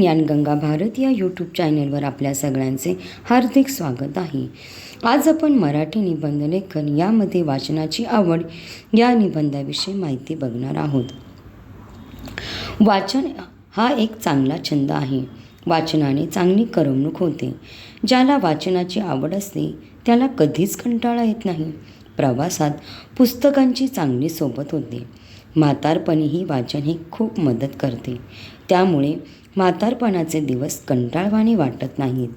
ज्ञानगंगा भारत या यूट्यूब चॅनलवर आपल्या सगळ्यांचे हार्दिक स्वागत आहे. आज आपण मराठी निबंध लेखन यामध्ये वाचनाची आवड या निबंधाविषयी माहिती बघणार आहोत. वाचन हा एक चांगला छंद आहे. वाचनाने चांगली करमणूक होते. ज्याला वाचनाची आवड असते त्याला कधीच कंटाळा येत नाही. प्रवासात पुस्तकांची चांगली सोबत होते. म्हातारपणीही वाचन हे खूप मदत करते. त्यामुळे म्हातारपणाचे दिवस कंटाळवाणे वाटत नाहीत.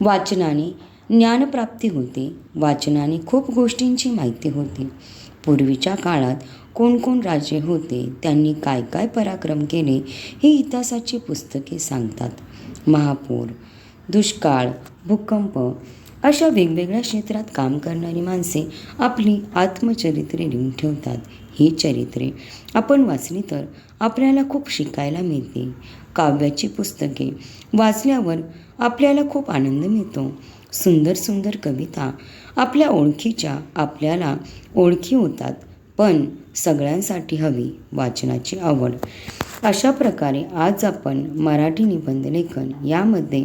वाचनाने ज्ञानप्राप्ती होते. वाचनाने खूप गोष्टींची माहिती होते. पूर्वीच्या काळात कोण कोण राजे होते त्यांनी काय काय पराक्रम केले ही इतिहासाची पुस्तके सांगतात. महापूर दुष्काळ भूकंप अशा वेगवेगळ्या क्षेत्रात काम करणारी माणसे आपली आत्मचरित्रे लिहून ठेवतात. ही चरित्रे आपण वाचली तर आपल्याला खूप शिकायला मिळते. काव्याची पुस्तके वाचल्यावर आपल्याला खूप आनंद मिळतो. सुंदर सुंदर कविता आपल्या ओळखीच्या आपल्याला ओळखी होतात पण सगळ्यांसाठी हवी वाचनाची आवड. अशा प्रकारे आज आपण मराठी निबंध लेखन यामध्ये